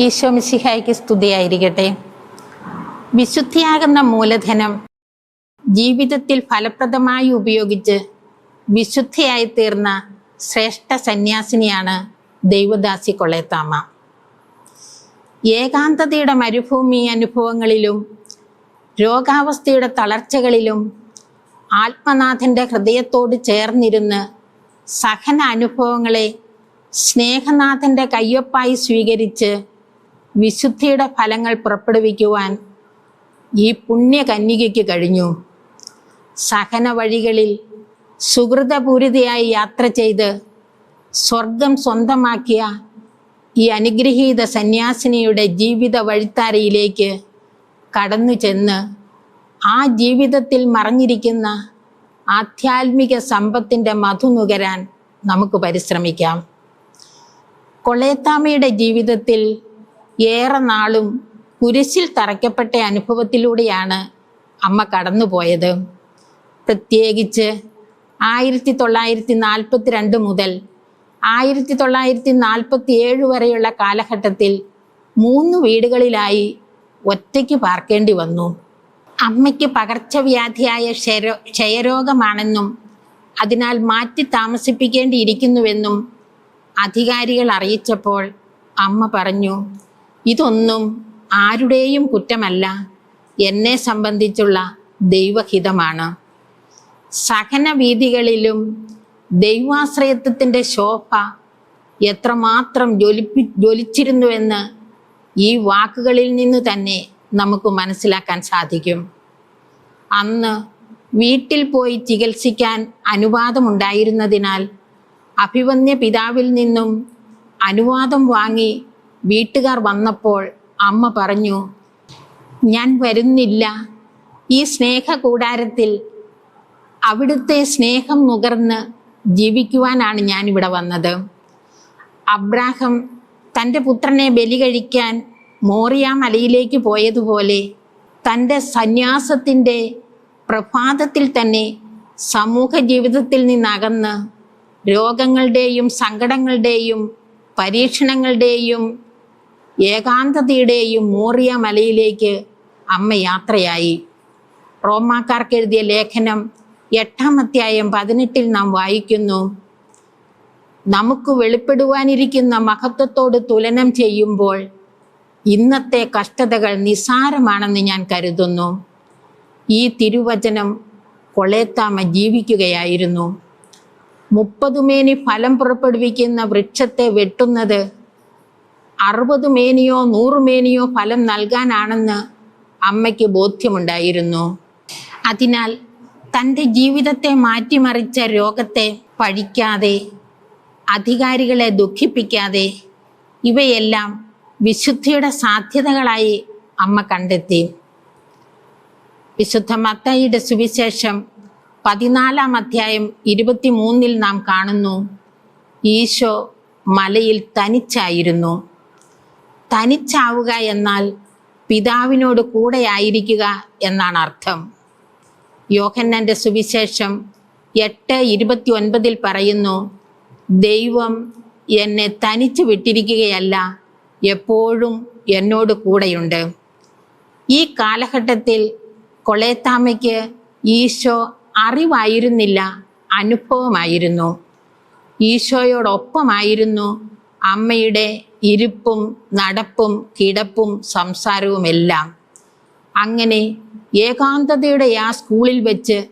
ഈശോ മിശിഹായ്ക്ക് സ്തുതിയായിരിക്കട്ടെ. വിശുദ്ധിയാകുന്ന മൂലധനം ജീവിതത്തിൽ ഫലപ്രദമായി ഉപയോഗിച്ച് വിശുദ്ധിയായി തീർന്ന ശ്രേഷ്ഠ സന്യാസിനിയാണ് ദൈവദാസി കൊളേത്താമ ഏകാന്തതയുടെ മരുഭൂമി അനുഭവങ്ങളിലും രോഗാവസ്ഥയുടെ തളർച്ചകളിലും ആത്മനാഥന്റെ ഹൃദയത്തോട് ചേർന്നിരുന്ന് സഹന അനുഭവങ്ങളെ സ്നേഹനാഥന്റെ കയ്യൊപ്പായി സ്വീകരിച്ച് വിശുദ്ധിയുടെ ഫലങ്ങൾ പുറപ്പെടുവിക്കുവാൻ ഈ പുണ്യകന്യകയ്ക്ക് കഴിഞ്ഞു. സഹന വഴികളിൽ സുഹൃതപൂരിതയായി യാത്ര ചെയ്ത് സ്വർഗം സ്വന്തമാക്കിയ ഈ അനുഗ്രഹീത സന്യാസിനിയുടെ ജീവിത വഴിത്താരയിലേക്ക് കടന്നു ചെന്ന് ആ ജീവിതത്തിൽ മറഞ്ഞിരിക്കുന്ന ആധ്യാത്മിക സമ്പത്തിന്റെ മധു നുകരാൻ നമുക്ക് പരിശ്രമിക്കാം. കൊളേത്താമയുടെ ജീവിതത്തിൽ ഏറെ നാളും കുരിശിൽ തറയ്ക്കപ്പെട്ട അനുഭവത്തിലൂടെയാണ് അമ്മ കടന്നുപോയത്. പ്രത്യേകിച്ച് ആയിരത്തി തൊള്ളായിരത്തി നാൽപ്പത്തി രണ്ട് മുതൽ ആയിരത്തി തൊള്ളായിരത്തി നാൽപ്പത്തി ഏഴ് വരെയുള്ള കാലഘട്ടത്തിൽ മൂന്ന് വീടുകളിലായി ഒറ്റയ്ക്ക് പാർക്കേണ്ടി വന്നു. അമ്മയ്ക്ക് പകർച്ചവ്യാധിയായ ക്ഷയരോ ക്ഷയരോഗമാണെന്നും അതിനാൽ മാറ്റി താമസിപ്പിക്കേണ്ടിയിരിക്കുന്നുവെന്നും അധികാരികൾ അറിയിച്ചപ്പോൾ അമ്മ പറഞ്ഞു ഇതൊന്നും ആരുടെയും കുറ്റമല്ല. എന്നെ സംബന്ധിച്ചുള്ള ദൈവഹിതമാണ്. സഹന വീതികളിലും ദൈവാശ്രയത്വത്തിന്റെ ശോഭ എത്രമാത്രം ജ്വലിപ്പി ജ്വലിച്ചിരുന്നുവെന്ന് ഈ വാക്കുകളിൽ നിന്ന് തന്നെ നമുക്ക് മനസ്സിലാക്കാൻ സാധിക്കും. അന്ന് വീട്ടിൽ പോയി ചികിത്സിക്കാൻ അനുവാദമുണ്ടായിരുന്നതിനാൽ അഭിവന്യ പിതാവിൽ നിന്നും അനുവാദം വാങ്ങി വീട്ടുകാർ വന്നപ്പോൾ അമ്മ പറഞ്ഞു ഞാൻ വരുന്നില്ല. ഈ സ്നേഹ കൂടാരത്തിൽ അവിടുത്തെ സ്നേഹം നുകർന്ന് ജീവിക്കുവാനാണ് ഞാൻ ഇവിടെ വന്നത്. അബ്രാഹം തന്റെ പുത്രനെ ബലി കഴിക്കാൻ മോറിയാ മലയിലേക്ക് പോയതുപോലെ തന്റെ സന്യാസത്തിന്റെ പ്രഭാതത്തിൽ തന്നെ സമൂഹ ജീവിതത്തിൽ നിന്നകന്ന് രോഗങ്ങളുടെയും സങ്കടങ്ങളുടെയും പരീക്ഷണങ്ങളുടെയും ഏകാന്തതയുടെയും മോറിയ മലയിലേക്ക് അമ്മ യാത്രയായി. റോമാക്കാർക്ക് എഴുതിയ ലേഖനം എട്ടാം അധ്യായം പതിനെട്ടിൽ നാം വായിക്കുന്നു. നമുക്ക് വെളിപ്പെടുവാനിരിക്കുന്ന മഹത്വത്തോട് തുലനം ചെയ്യുമ്പോൾ ഇന്നത്തെ കഷ്ടതകൾ നിസാരമാണെന്ന് ഞാൻ കരുതുന്നു. ഈ തിരുവചനം കൊളേത്താമ ജീവിക്കുകയായിരുന്നു. മുപ്പതുമേനി ഫലം പുറപ്പെടുവിക്കുന്ന വൃക്ഷത്തെ വെട്ടുന്നത് അറുപത് മേനിയോ നൂറ് മേനിയോ ഫലം നൽകാനാണെന്ന് അമ്മയ്ക്ക് ബോധ്യമുണ്ടായിരുന്നു. അതിനാൽ തന്റെ ജീവിതത്തെ മാറ്റിമറിച്ച രോഗത്തെ പഴിക്കാതെ അധികാരികളെ ദുഃഖിപ്പിക്കാതെ ഇവയെല്ലാം വിശുദ്ധിയുടെ സാധ്യതകളായി അമ്മ കണ്ടെത്തി. വിശുദ്ധ മത്തയുടെ സുവിശേഷം പതിനാലാം അധ്യായം ഇരുപത്തിമൂന്നിൽ നാം കാണുന്നു ഈശോ മലയിൽ തനിച്ചായിരുന്നു. തനിച്ചാവുക എന്നാൽ പിതാവിനോട് കൂടെയായിരിക്കുക എന്നാണ് അർത്ഥം. യോഹന്നന്റെ സുവിശേഷം എട്ട് ഇരുപത്തി ഒൻപതിൽ പറയുന്നു ദൈവം എന്നെ തനിച്ചു വിട്ടിരിക്കുകയല്ല എപ്പോഴും എന്നോട് കൂടെയുണ്ട്. ഈ കാലഘട്ടത്തിൽ കൊളേത്താമയ്ക്ക് ഈശോ അറിവായിരുന്നില്ല അനുഭവമായിരുന്നു. ഈശോയോടൊപ്പമായിരുന്നു അമ്മയുടെ ഇരിപ്പും നടപ്പും കിടപ്പും സംസാരവുമെല്ലാം അങ്ങനെ ഏകാന്തതയുടെ ആ സ്കൂളിൽ വെച്ച്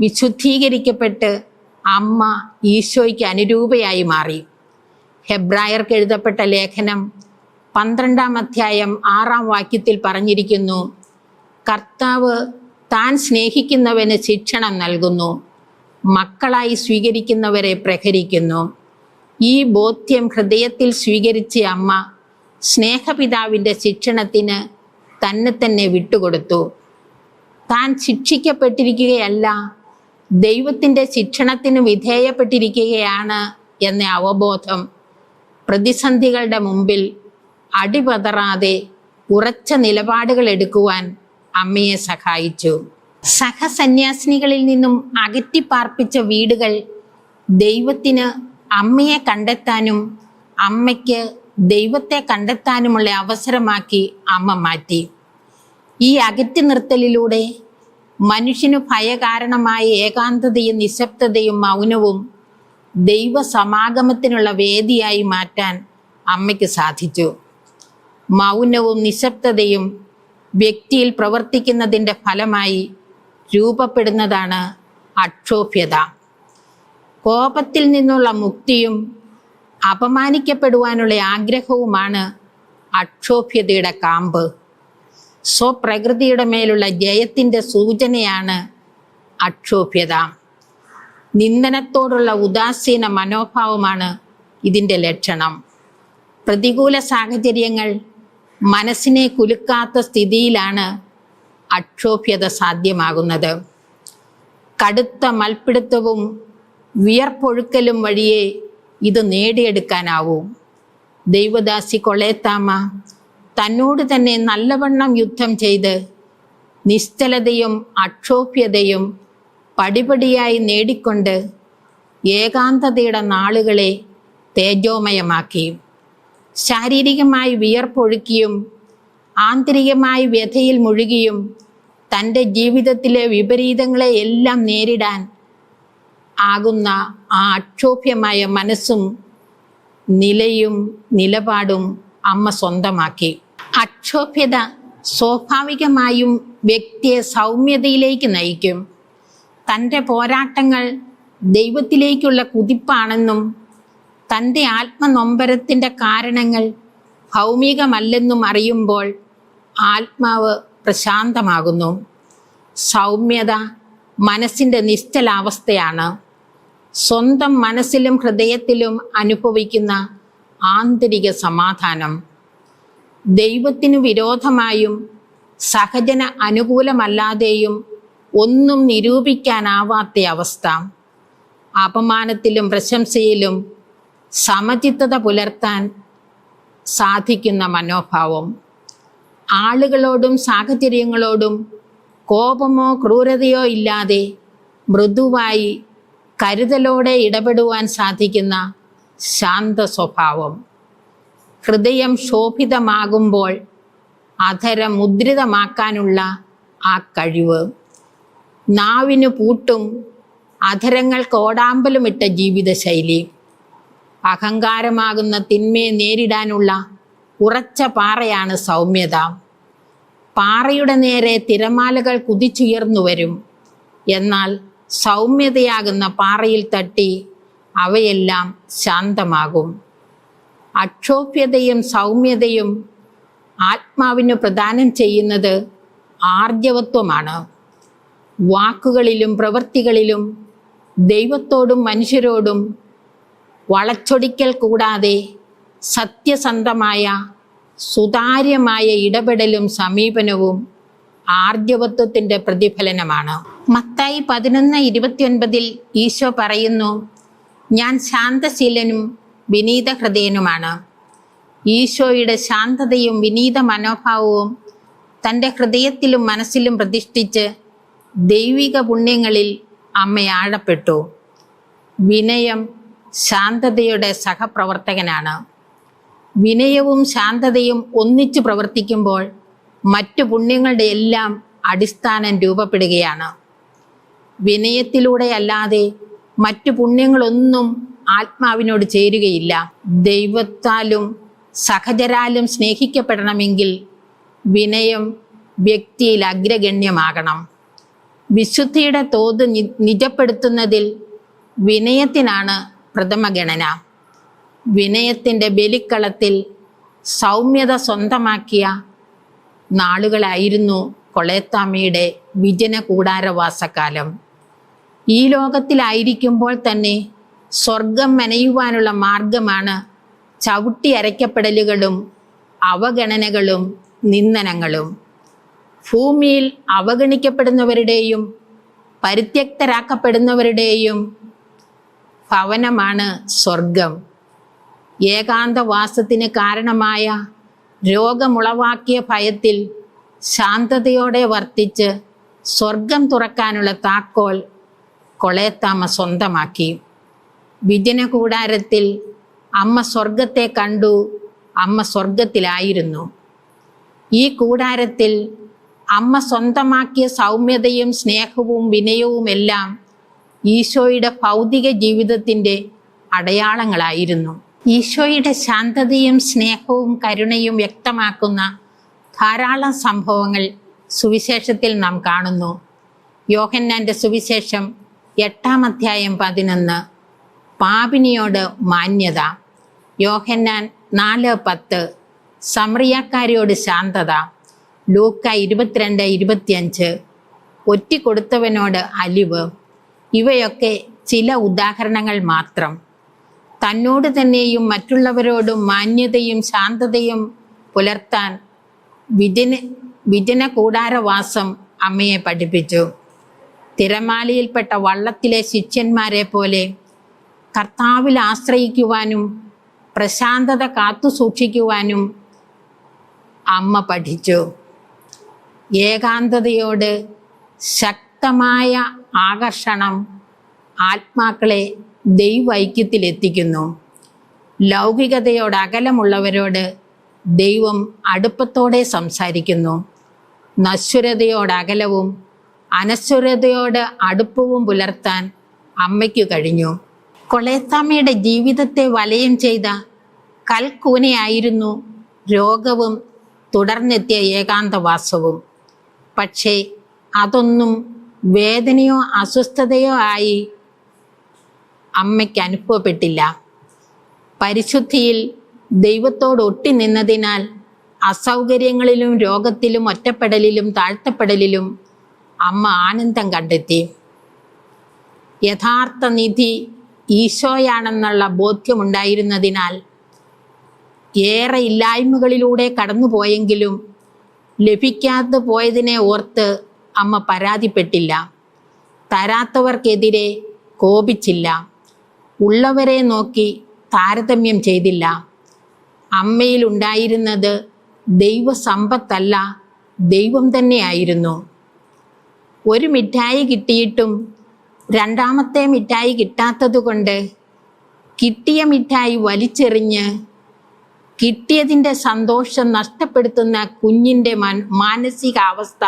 വിശുദ്ധീകരിക്കപ്പെട്ട് അമ്മ ഈശോയ്ക്ക് അനുരൂപയായി മാറി. ഹെബ്രായർക്ക് എഴുതപ്പെട്ട ലേഖനം പന്ത്രണ്ടാം അധ്യായം ആറാം വാക്യത്തിൽ പറഞ്ഞിരിക്കുന്നു കർത്താവ് താൻ സ്നേഹിക്കുന്നവന് ശിക്ഷണം നൽകുന്നു മക്കളായി സ്വീകരിക്കുന്നവരെ പ്രഹരിക്കുന്നു. ഈ ബോധ്യം ഹൃദയത്തിൽ സ്വീകരിച്ച അമ്മ സ്നേഹപിതാവിന്റെ ശിക്ഷണത്തിന് തന്നെ തന്നെ വിട്ടുകൊടുത്തു. താൻ ശിക്ഷിക്കപ്പെട്ടിരിക്കുകയല്ല ദൈവത്തിന്റെ ശിക്ഷണത്തിന് വിധേയപ്പെട്ടിരിക്കുകയാണ് എന്ന അവബോധം പ്രതിസന്ധികളുടെ മുമ്പിൽ അടിപതറാതെ ഉറച്ച നിലപാടുകൾ എടുക്കുവാൻ അമ്മയെ സഹായിച്ചു. സഹസന്യാസിനികളിൽ നിന്നും അകറ്റിപ്പാർപ്പിച്ച വീടുകൾ ദൈവത്തിന് അമ്മയെ കണ്ടെത്താനും അമ്മയ്ക്ക് ദൈവത്തെ കണ്ടെത്താനുമുള്ള അവസരമാക്കി അമ്മ മാറ്റി. ഈ അകറ്റി നിർത്തലിലൂടെ മനുഷ്യനു ഭയകാരണമായ ഏകാന്തതയും നിശബ്ദതയും മൗനവും ദൈവ സമാഗമത്തിനുള്ള വേദിയായി മാറ്റാൻ അമ്മയ്ക്ക് സാധിച്ചു. മൗനവും നിശബ്ദതയും വ്യക്തിയിൽ പ്രവർത്തിക്കുന്നതിന്റെ ഫലമായി രൂപപ്പെടുന്നതാണ് അക്ഷോഭ്യത. കോപത്തിൽ നിന്നുള്ള മുക്തിയും അപമാനിക്കപ്പെടുവാനുള്ള ആഗ്രഹവുമാണ് അക്ഷോഭ്യതയുടെ കാമ്പ്. സ്വപ്രകൃതിയുടെ മേലുള്ള ജയത്തിന്റെ സൂചനയാണ് അക്ഷോഭ്യത. നിന്ദനത്തോടുള്ള ഉദാസീന മനോഭാവമാണ് ഇതിന്റെ ലക്ഷണം. പ്രതികൂല സാഹചര്യങ്ങൾ മനസ്സിനെ കുലുക്കാത്ത സ്ഥിതിയിലാണ് അക്ഷോഭ്യത സാധ്യമാകുന്നത്. കടുത്ത മൽപ്പിടുത്തവും വിയർപ്പൊഴുക്കലും വഴിയേ ഇത് നേടിയെടുക്കാനാവൂ. ദൈവദാസി കൊളേത്താമ തന്നോട് തന്നെ നല്ലവണ്ണം യുദ്ധം ചെയ്ത് നിശ്ചലതയും അക്ഷോഭ്യതയും പടിപടിയായി നേടിക്കൊണ്ട് ഏകാന്തതയുടെ നാളുകളെ തേജോമയമാക്കി. ശാരീരികമായി വിയർപ്പൊഴുക്കിയും ആന്തരികമായി വ്യഥയിൽ മുഴുകിയും തന്റെ ജീവിതത്തിലെ വിപരീതങ്ങളെ എല്ലാം നേരിടാൻ ആകുന്ന ആ അക്ഷോഭ്യമായ മനസ്സും നിലയും നിലപാടും അമ്മ സ്വന്തമാക്കി. അക്ഷോഭ്യത സ്വാഭാവികമായും വ്യക്തിയെ സൗമ്യതയിലേക്ക് നയിക്കും. തന്റെ പോരാട്ടങ്ങൾ ദൈവത്തിലേക്കുള്ള കുതിപ്പാണെന്നും തന്റെ ആത്മനൊമ്പരത്തിന്റെ കാരണങ്ങൾ ഭൗമികമല്ലെന്നും അറിയുമ്പോൾ ആത്മാവ് പ്രശാന്തമാകുന്നു. സൗമ്യത മനസ്സിന്റെ നിശ്ചലാവസ്ഥയാണ്. സ്വന്തം മനസ്സിലും ഹൃദയത്തിലും അനുഭവിക്കുന്ന ആന്തരിക സമാധാനം. ദൈവത്തിനു വിരോധമായും സഹജന അനുകൂലമല്ലാതെയും ഒന്നും നിരൂപിക്കാനാവാത്ത അവസ്ഥ. അപമാനത്തിലും പ്രശംസയിലും സമചിത്തത പുലർത്താൻ സാധിക്കുന്ന മനോഭാവം. ആളുകളോടും സാഹചര്യങ്ങളോടും കോപമോ ക്രൂരതയോ ഇല്ലാതെ മൃദുവായി കരുതലോടെ ഇടപെടുവാൻ സാധിക്കുന്ന ശാന്ത സ്വഭാവം. ഹൃദയം ശോഭിതമാകുമ്പോൾ അധരം മുദ്രിതമാക്കാനുള്ള ആ കഴിവ്. നാവിനു പൂട്ടും അധരങ്ങൾക്ക് ഓടാമ്പലുമിട്ട ജീവിതശൈലി. അഹങ്കാരമാകുന്ന തിന്മയെ നേരിടാനുള്ള ഉറച്ച പാറയാണ് സൗമ്യത. പാറയുടെ നേരെ തിരമാലകൾ കുതിച്ചുയർന്നു വരും എന്നാൽ സൗമ്യതയാകുന്ന പാറയിൽ തട്ടി അവയെല്ലാം ശാന്തമാകും. അക്ഷോഭ്യതയും സൗമ്യതയും ആത്മാവിന് പ്രദാനം ചെയ്യുന്നത് ആർജവത്വമാണ്. വാക്കുകളിലും പ്രവൃത്തികളിലും ദൈവത്തോടും മനുഷ്യരോടും വളച്ചൊടിക്കൽ കൂടാതെ സത്യസന്ധമായ സുതാര്യമായ ഇടപെടലും സമീപനവും ആർജവത്വത്തിന്റെ പ്രതിഫലനമാണ്. മത്തായി പതിനൊന്ന് ഇരുപത്തിയൊൻപതിൽ ഈശോ പറയുന്നു ഞാൻ ശാന്തശീലനും വിനീത ഹൃദയനുമാണ് ഈശോയുടെ ശാന്തതയും വിനീത മനോഭാവവും തന്റെ ഹൃദയത്തിലും മനസ്സിലും പ്രതിഷ്ഠിച്ച് ദൈവിക പുണ്യങ്ങളിൽ അമ്മ ആഴപ്പെട്ടു. വിനയം ശാന്തതയുടെ സഹപ്രവർത്തകനാണ്. വിനയവും ശാന്തതയും ഒന്നിച്ചു പ്രവർത്തിക്കുമ്പോൾ മറ്റു പുണ്യങ്ങളുടെ എല്ലാം അടിസ്ഥാനം രൂപപ്പെടുകയാണ്. വിനയത്തിലൂടെ അല്ലാതെ മറ്റു പുണ്യങ്ങളൊന്നും ആത്മാവിനോട് ചേരുകയില്ല. ദൈവത്താലും സഹചരാലും സ്നേഹിക്കപ്പെടണമെങ്കിൽ വിനയം വ്യക്തിയിൽ അഗ്രഗണ്യമാകണം. വിശുദ്ധിയുടെ തോത് നിജപ്പെടുത്തുന്നതിൽ വിനയത്തിനാണ് പ്രഥമ ഗണന. വിനയത്തിന്റെ ബലിക്കളത്തിൽ സൗമ്യത സ്വന്തമാക്കിയ നാളുകളായിരുന്നു കൊളേത്താമ്മയുടെ വിജന കൂടാരവാസക്കാലം ഈ ലോകത്തിലായിരിക്കുമ്പോൾ തന്നെ സ്വർഗം മെനയുവാനുള്ള മാർഗമാണ് ചവിട്ടി അരയ്ക്കപ്പെടലുകളും അവഗണനകളും നിന്ദനങ്ങളും. ഭൂമിയിൽ അവഗണിക്കപ്പെടുന്നവരുടെയും പരിത്യക്തരാക്കപ്പെടുന്നവരുടെയും ഭവനമാണ് സ്വർഗം. ഏകാന്തവാസത്തിന് കാരണമായ രോഗമുളവാക്കിയ ഭയത്തിൽ ശാന്തതയോടെ വർത്തിച്ച് സ്വർഗം തുറക്കാനുള്ള താക്കോൽ കൊളേത്താമ്മ സ്വന്തമാക്കി. വിജന കൂടാരത്തിൽ അമ്മ സ്വർഗത്തെ കണ്ടു അമ്മ സ്വർഗത്തിലായിരുന്നു ഈ കൂടാരത്തിൽ അമ്മ സ്വന്തമാക്കിയ സൗമ്യതയും സ്നേഹവും വിനയവുമെല്ലാം ഈശോയുടെ ഭൗതിക ജീവിതത്തിന്റെ അടയാളങ്ങളായിരുന്നു. ഈശോയുടെ ശാന്തതയും സ്നേഹവും കരുണയും വ്യക്തമാക്കുന്ന ധാരാളം സംഭവങ്ങൾ സുവിശേഷത്തിൽ നാം കാണുന്നു. യോഹന്നാന്റെ സുവിശേഷം എട്ടാം അധ്യായം പതിനൊന്ന്. പാപിനിയോട് മാന്യത. യോഹന്നാൻ നാല് പത്ത്. സമറിയാക്കാരിയോട് ശാന്തത. ലൂക്ക ഇരുപത്തിരണ്ട് ഇരുപത്തിയഞ്ച്. ഒറ്റിക്കൊടുത്തവനോട് അലിവ്. ഇവയൊക്കെ ചില ഉദാഹരണങ്ങൾ മാത്രം. തന്നോട് തന്നെയും മറ്റുള്ളവരോടും മാന്യതയും ശാന്തതയും പുലർത്താൻ വിജന വിജന കൂടാരവാസം അമ്മയെ പഠിപ്പിച്ചു. തിരമാലയിൽപ്പെട്ട വള്ളത്തിലെ ശിഷ്യന്മാരെ പോലെ കർത്താവിൽ ആശ്രയിക്കുവാനും പ്രശാന്തത കാത്തു സൂക്ഷിക്കുവാനും അമ്മ പഠിച്ചു. ഏകാന്തതയോട് ശക്തമായ ആകർഷണം ആത്മാക്കളെ ദൈവൈക്യത്തിലെത്തിക്കുന്നു ലൗകികതയോട് അകലമുള്ളവരോട് ദൈവം അടുപ്പത്തോടെ സംസാരിക്കുന്നു. നശ്വരതയോട് അകലവും അനശ്വരതയോട് അടുപ്പവും പുലർത്താൻ അമ്മയ്ക്കു കഴിഞ്ഞു. കൊളേത്താമ്മയുടെ ജീവിതത്തെ വലയം ചെയ്ത കൽക്കൂനയായിരുന്നു രോഗവും തുടർന്നെത്തിയ ഏകാന്തവാസവും. പക്ഷേ അതൊന്നും വേദനയോ അസ്വസ്ഥതയോ ആയി അമ്മയ്ക്ക് അനുഭവപ്പെട്ടില്ല. പരിശുദ്ധിയിൽ ദൈവത്തോട് ഒട്ടി നിന്നതിനാൽ അസൗകര്യങ്ങളിലും രോഗത്തിലും ഒറ്റപ്പെടലിലും താഴ്ത്തപ്പെടലിലും അമ്മ ആനന്ദം കണ്ടെത്തി. യഥാർത്ഥ നിധി ഈശോയാണെന്നുള്ള ബോധ്യമുണ്ടായിരുന്നതിനാൽ ഏറെ ഇല്ലായ്മകളിലൂടെ കടന്നുപോയെങ്കിലും ലഭിക്കാതെ പോയതിനെ ഓർത്ത് അമ്മ പരാതിപ്പെട്ടില്ല. തരാത്തവർക്കെതിരെ കോപിച്ചില്ല. ഉള്ളവരെ നോക്കി താരതമ്യം ചെയ്തില്ല. അമ്മയിൽ ഉണ്ടായിരുന്നത് ദൈവസമ്പത്തല്ല ദൈവം തന്നെയായിരുന്നു. ഒരു മിഠായി കിട്ടിയിട്ടും രണ്ടാമത്തെ മിഠായി കിട്ടാത്തത് കൊണ്ട് കിട്ടിയ മിഠായി വലിച്ചെറിഞ്ഞ് കിട്ടിയതിന്റെ സന്തോഷം നഷ്ടപ്പെടുത്തുന്ന കുഞ്ഞിന്റെ മാനസികാവസ്ഥ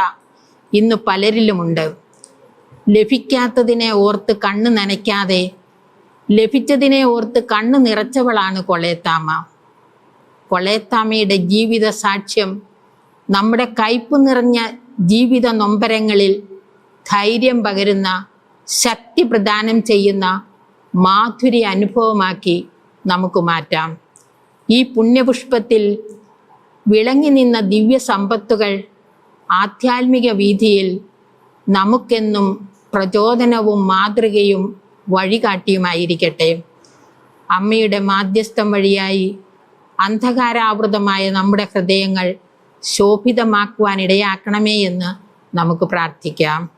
ഇന്ന് പലരിലുമുണ്ട്. ലഭിക്കാത്തതിനെ ഓർത്ത് കണ്ണ് നനയ്ക്കാതെ ലഭിച്ചതിനെ ഓർത്ത് കണ്ണ് നിറച്ചവളാണ് കൊളയത്താമ കൊളയത്താമയുടെ ജീവിത സാക്ഷ്യം നമ്മുടെ കയ്പ് നിറഞ്ഞ ജീവിത നൊമ്പരങ്ങളിൽ ധൈര്യം പകരുന്ന ശക്തി പ്രദാനം ചെയ്യുന്ന മാധുരി അനുഭവമാക്കി നമുക്ക് മാറ്റാം. ഈ പുണ്യപുഷ്പത്തിൽ വിളങ്ങി നിന്ന ദിവ്യ സമ്പത്തുകൾ ആധ്യാത്മിക വീതിയിൽ നമുക്കെന്നും പ്രചോദനവും മാതൃകയും വഴികാട്ടിയുമായിരിക്കട്ടെ. അമ്മയുടെ മാധ്യസ്ഥം വഴിയായി അന്ധകാരാവൃതമായ നമ്മുടെ ഹൃദയങ്ങൾ ശോഭിതമാക്കുവാൻ ഇടയാക്കണമേ എന്ന് നമുക്ക് പ്രാർത്ഥിക്കാം.